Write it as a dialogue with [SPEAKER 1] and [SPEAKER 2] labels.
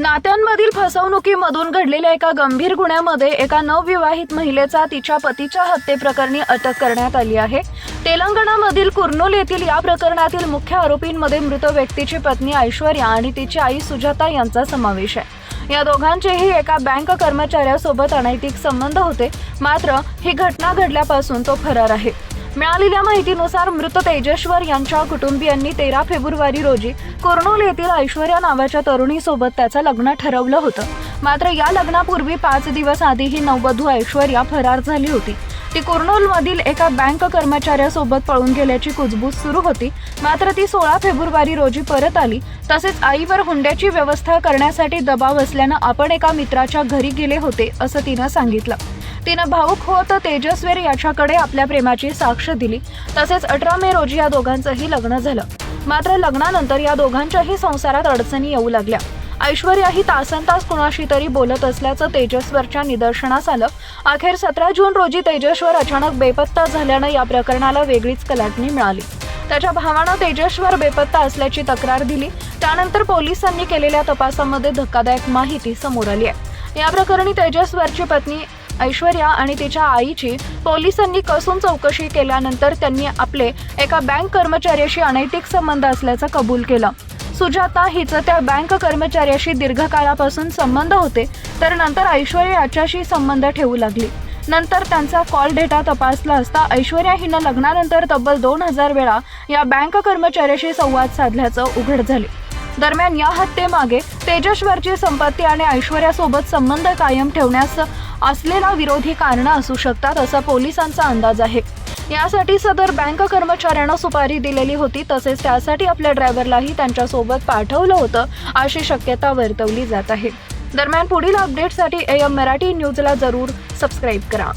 [SPEAKER 1] नात्यांमधील फसवणुकीमधून घडलेल्या एका गंभीर गुन्ह्यामध्ये एका नवविवाहित महिलेचा तिच्या पतीच्या हत्येप्रकरणी अटक करण्यात आली आहे. तेलंगणामधील कुर्नूल येथील या प्रकरणातील मुख्य आरोपींमध्ये मृत व्यक्तीची पत्नी ऐश्वर्या आणि तिची आई सुजाता यांचा समावेश आहे. या दोघांचेही एका बँक कर्मचाऱ्यासोबत अनैतिक संबंध होते मात्र ही घटना घडल्यापासून तो फरार आहे. मिळालेल्या माहितीनुसार मृत तेजेश्वर यांच्या कुटुंबियांनी तेरा फेब्रुवारी रोजी कुर्नूल येथील ऐश्वर्या नावाच्या तरुणीसोबत त्याचं लग्न ठरवलं होतं. मात्र या लग्नापूर्वी पाच दिवस आधी ही नववधू ऐश्वर्या फरार झाली होती. ती कुर्नूलमधील एका बँक कर्मचाऱ्यासोबत पळून गेल्याची कुजबूज सुरू होती. मात्र ती सोळा फेब्रुवारी रोजी परत आली. तसेच आईवर हुंड्याची व्यवस्था करण्यासाठी दबाव असल्यानं आपण एका मित्राच्या घरी गेले होते असं तिनं सांगितलं. तिनं भाऊक होत तेजस्वीर याच्याकडे आपल्या प्रेमाची साक्ष दिली. तसेच अठरा मे रोजी या दोघांचंही लग्न झालं. मात्र लग्नानंतर या दोघांच्याही संसारात अडचणी येऊ लागल्या. ऐश्वर्या ही तासन तास कुणाशी तरी बोलत असल्याचं तेजस्वरच्या निदर्शनास आलं. अखेर सतरा जून रोजी तेजस्वर अचानक बेपत्ता झाल्यानं या प्रकरणाला वेगळीच कलाटणी मिळाली. त्याच्या भावानं तेजस्वर बेपत्ता असल्याची तक्रार दिली. त्यानंतर पोलिसांनी केलेल्या तपासामध्ये धक्कादायक माहिती समोर आली आहे. या प्रकरणी तेजस्वरची पत्नी ऐश्वर्या आणि तिच्या आईची पोलिसांनी कसून चौकशी केल्यानंतर त्यांनी आपले एका बँक कर्मचाऱ्याशी अनैतिक संबंध असल्याचं कबूल केलं. सुजाता हिचं त्या बँक कर्मचाऱ्याशी दीर्घकाळापासून संबंध होते तर नंतर ऐश्वर्या याच्याशी संबंध ठेवू लागली. नंतर त्यांचा कॉल डेटा तपासला असता ऐश्वर्या हिनं लग्नानंतर तब्बल दोन हजार वेळा या बँक कर्मचाऱ्याशी संवाद साधल्याचं उघड झाले. दरम्यान या हत्येमागे तेजश्वरची संपत्ती आणि ऐश्वर्यासोबत संबंध कायम ठेवण्यास असलेला विरोधी कारणं असू शकतात असा पोलिसांचा अंदाज आहे. यासाठी सदर बँक कर्मचाऱ्यांना सुपारी दिलेली होती तसेच त्यासाठी आपल्या ड्रायव्हरलाही त्यांच्यासोबत पाठवलं होतं अशी शक्यता वर्तवली जात आहे. दरम्यान पुढील अपडेटसाठी एम मराठी न्यूजला जरूर सबस्क्राईब करा.